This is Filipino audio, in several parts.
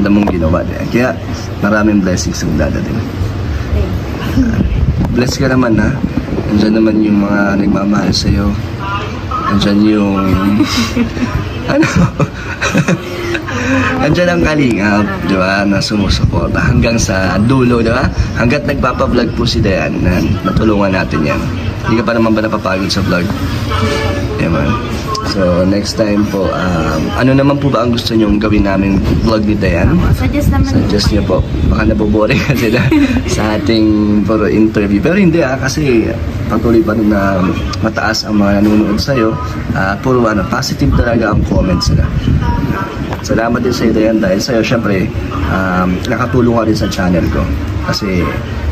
Ang mong ginawa din. Kaya maraming blessings ang dadating. Bless ka naman ha. Andiyan naman yung mga nagmamahal sa'yo. Andiyan yung... ano? Andiyan ang kalingap, di ba, na sumusuporta hanggang sa dulo, di ba? Hanggat nagpapablog po si Dayan, na natulungan natin yan. Hindi ka pa naman ba napapagod sa vlog? Yeah, man. So, next time po, um, ano naman po ba ang gusto nyong gawin namin vlog ni Dayan? Suggest naman Suggest niyo po. Baka naboboring ka sila sa ating puro interview. Pero hindi ah, kasi patuloy pa na mataas ang mga nanonood sa'yo. Ah, puro ano, positive talaga ang comments nila. Salamat din sa iyo Dayan dahil sa'yo syempre um, nakatulong ka rin sa channel ko. Kasi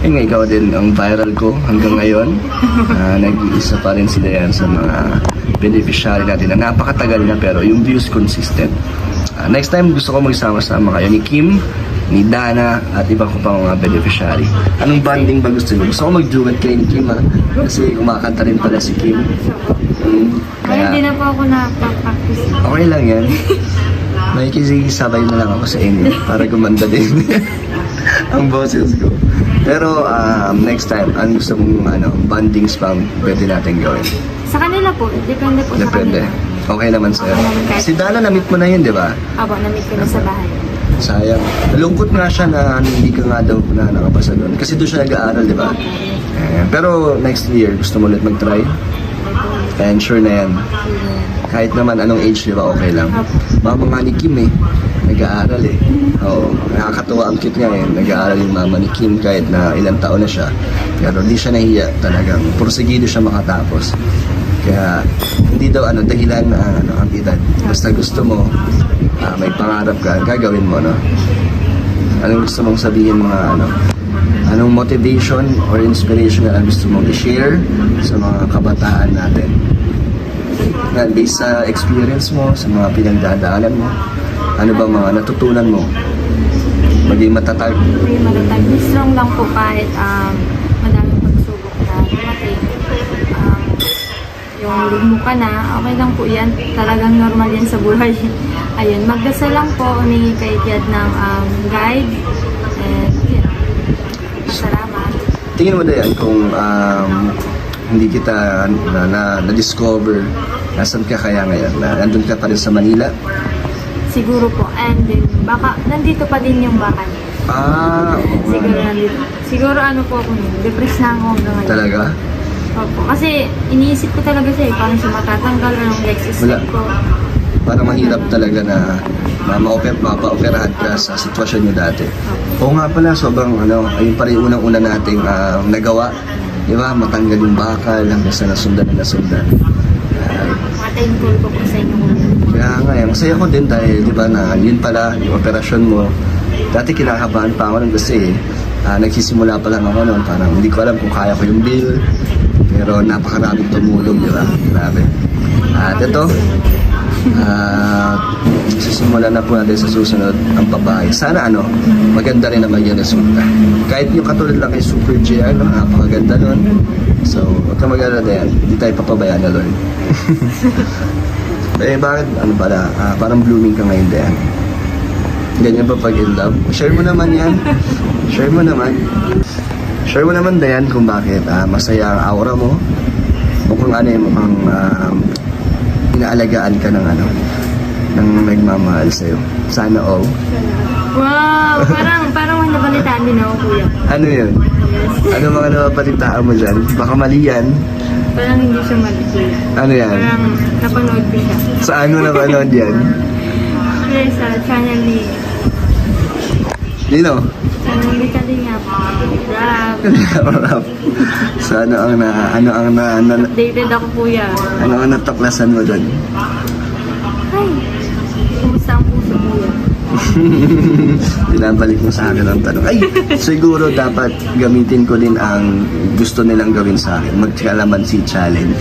yun nga, ikaw din ang viral ko hanggang ngayon. Ah, nag-iisa pa rin si Dayan sa mga beneficiary natin na napakatagal na pero yung views consistent. Ah, next time gusto ko magsama-sama kayo ni Kim, ni Dana at iba ko pang mga beneficiary. Anong banding ba gusto niyo? Gusto ko mag-duet kay ni Kim ha? Kasi kumakanta rin pala si Kim. Mm, Kaya hindi na po ako napapractice. Okay lang yan. May kisisabay na lang ako sa inyo para gumanda din ang boses ko. Pero um, next time, ang gusto mong ano, bandings pang pwede natin gawin? Sa kanila po, depende po sa Depende. kanila. Okay naman sa'yo. Okay Si Dana, na-meet mo na yun, di ba? Abo, na-meet ko na sa bahay. Sayang. Nalungkot nga siya na ano, hindi ka nga daw na nakapasa doon. Kasi doon siya nag-aaral, di ba? Eh, pero next year, gusto mo ulit mag-try? And sure na yan. Kahit naman anong age, di ba, okay lang. Mama nga ni Kim eh, nag-aaral eh. Oo, nakakatuwa ang cute niya eh. Nag-aaral yung mama ni Kim kahit na ilang taon na siya. Pero hindi siya nahiya talagang. Porsigido siya makatapos. Kaya hindi daw ano dahilan na ano ang edad. Basta gusto mo, ah, may pangarap ka, gagawin mo no. Anong gusto mong sabihin mga ano? Anong motivation or inspiration na gusto mong i-share sa mga kabataan natin? Na based sa experience mo, sa mga pinagdadaanan mo, ano ba mga natutunan mo? Maging matatag. May matatag. Strong lang po kahit um, yung lugmo ka na, okay lang po yan. Talagang normal yan sa buhay. Ayun, magdasal lang po ni kay Tiad ng um, guide. And, yun. Masalamat. Tingin mo na yan kung um, hindi kita na, na, na-discover, nasan ka kaya ngayon? Na, nandun ka pa rin sa Manila? Siguro po. And then, baka, nandito pa din yung baka niya. Ah, nga, Siguro nandito. Siguro ano po ako nun, depressed na ako hanggang ngayon. Talaga? Opo. Kasi iniisip ko talaga siya eh, paano siya matatanggal yung next Wala. ko. Parang mahirap talaga na ma- ma-oper, mapa-operahan ka sa sitwasyon niyo dati. Oo nga pala, sobrang ano, ayun pala yung unang-una nating ah, nagawa. Di ba? Matanggal yung bakal hanggang sa nasundan na nasundan. Ah, Mga thankful ko po sa inyo. Kaya nga, eh, masaya ko din dahil, di ba, na yun pala, yung operasyon mo. Dati kinakabahan pa ako nun kasi ah, nagsisimula pa lang ako noon. Parang hindi ko alam kung kaya ko yung bill. Pero napakaraming tumulong, di ba? Grabe. At ito, ah, sisimula na po natin sa susunod ang babae. Sana ano, maganda rin naman yung resulta. Kahit yung katulad lang kay Super J, ano, napakaganda nun. So, huwag ka mag-alala na yan. Hindi tayo papabayaan na Lord. Eh, bakit, ano pala, ah, parang blooming ka ngayon din. Ganyan ba pag in love? Share mo naman yan. Share mo naman. Share mo naman, Dayan, kung bakit ah, masaya ang aura mo. Mukhang ano yung mukhang um, inaalagaan ka ng ano, ng nagmamahal sa'yo. Sana all. Wow! Parang, parang may nabalitaan din ako, kuya. Ano yun? Ano mga napapalitaan mo dyan? Baka mali yan. Parang hindi siya mali, kuya. Ano yan? Parang napanood ko siya. Saan mo napanood yan? Sa channel ni, Dino? channel ni Kalingap. Rap. Rap. so ano ang na, ano ang na, na Updated ako, kuya. ano ang natuklasan mo doon? Ay! Kumusta ang puso, kuya? Pinabalik mo sa akin ang tanong. Ay, siguro dapat gamitin ko din ang gusto nilang gawin sa akin. Magkalamansi challenge.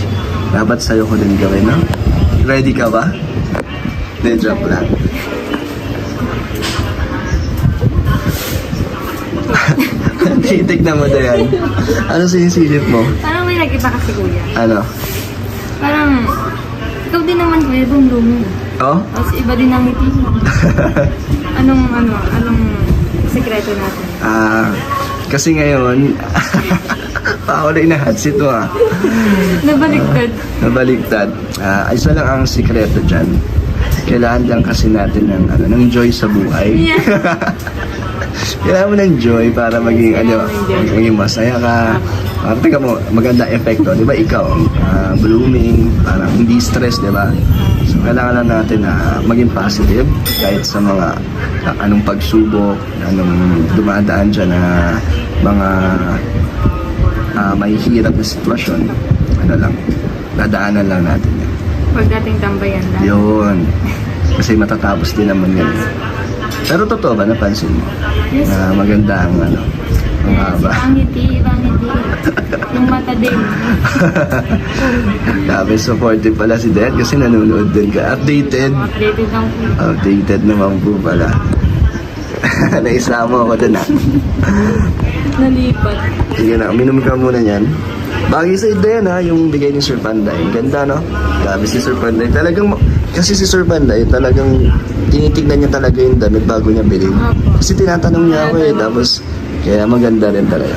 Dapat sa'yo ko din gawin, no? Ready ka ba? Hindi, joke lang. Titignan mo na yan. Ano sinisilip mo? Parang may nag-iba kasi, kuya. Ano? Parang, ikaw din naman, kuya, bumblumi. Oh? Tapos iba din ang ngiti mo. Anong, ano, anong sekreto natin? Ah, kasi ngayon, ako na inahatsit mo ah. Nabaliktad. Nabaliktad. Ah, isa lang ang sikreto dyan. Kailangan lang kasi natin ng, ano, ng joy sa buhay. Yeah. Kailangan mo ng joy para maging, ano, maging masaya ka. Uh, tingnan mo, maganda epekto. Di ba ikaw, ah, blooming, parang hindi stress, di ba? So, kailangan lang natin na maging positive kahit sa mga ah, anong pagsubok, anong dumadaan dyan na mga ah, may hirap na sitwasyon. Ano lang, dadaanan lang natin yan. Pagdating tambayan lang. Yun. Kasi matatapos din naman yan. Pero totoo ba, napansin mo? Yes. Na maganda ang ano, ang haba. Ang ngiti, ibang ngiti. Yung mata din. Grabe, supportive pala si Dad kasi nanonood din ka. Updated. Updated lang po. Updated naman po pala. Naisama ako dun ah. Nalipat. Sige na, uminom ka muna yan. Bagay sa ide yan ha, yung bigay ni Sir Panday. Ganda no? Grabe si Sir Panday. Talagang, kasi si Sir Panday, talagang tinitignan niya talaga yung damit bago niya bilhin. Opo. Kasi tinatanong niya ako eh, tapos kaya maganda rin talaga.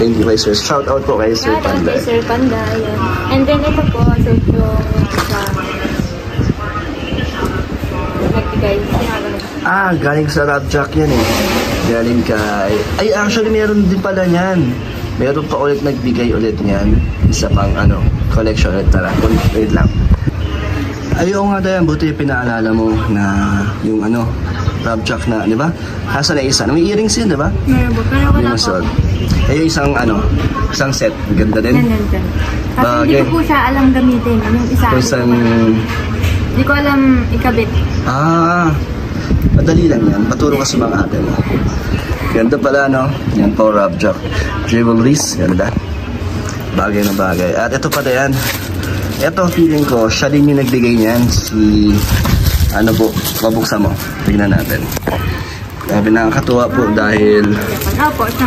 Thank you kay Sir. Shout out po kay Sir Shout out Panday. Sir Panda. Yan. And then ito po, so yung sa nagbigay. Sinagalan. Ah, galing sa Rap Jack yan eh. Galing kay... Ay, actually, meron din pala niyan. Meron pa ulit nagbigay ulit niyan. Isa pang ano, collection ulit. Tara, wait lang. Ayaw nga Dayan, buti pinaalala mo na yung ano, Rap Jack na, di ba? Nasa na isa. May earrings yun, di ba? Meron ba? Pero May wala po. masod. Eh, yung isang ano, isang set. Ganda din. Yan, yan. Kasi hindi Bagay. ko po siya alam gamitin. Yung isa. Kung isang... Hindi ko alam ikabit. Ah, madali lang yan. Paturo ka sa mga ate mo. Ganda pala, no? Yan po, Rob Jack. Jewelries, ganda. Bagay na bagay. At ito pa yan. Ito, feeling ko, siya din yung nagbigay niyan. Si, ano po, mabuksan mo. Tignan natin. Grabe nakakatuwa po dahil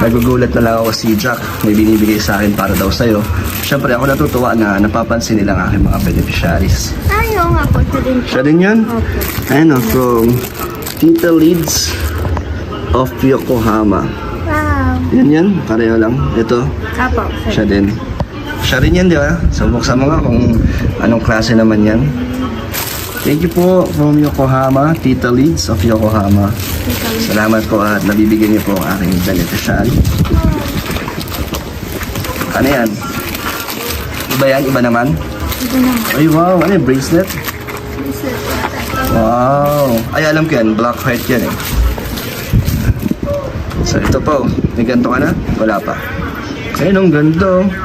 nagugulat na lang ako si Jack. May binibigay sa akin para daw sa'yo. Siyempre, ako natutuwa na napapansin nila ang aking mga beneficiaries. Ay, oo nga po. Siya din po. Siya din yun? Opo. Ano, from Tita Leads of Yokohama. Wow. Yan yan, pareho lang. Ito, Opo. siya din. Siya rin yan, di ba? So, buksan mo nga kung anong klase naman yan. Thank you po from Yokohama, Tita Leads of Yokohama. Salamat po at nabibigyan niyo po ang aking beneficiary. Ano yan? Iba yan? Iba naman? Ito naman. Ay, wow! Ano yung bracelet? Wow! Ay, alam ko yan. Black heart yan eh. So, ito po. May ganito ka na? Wala pa. Ayun, ang ganda oh.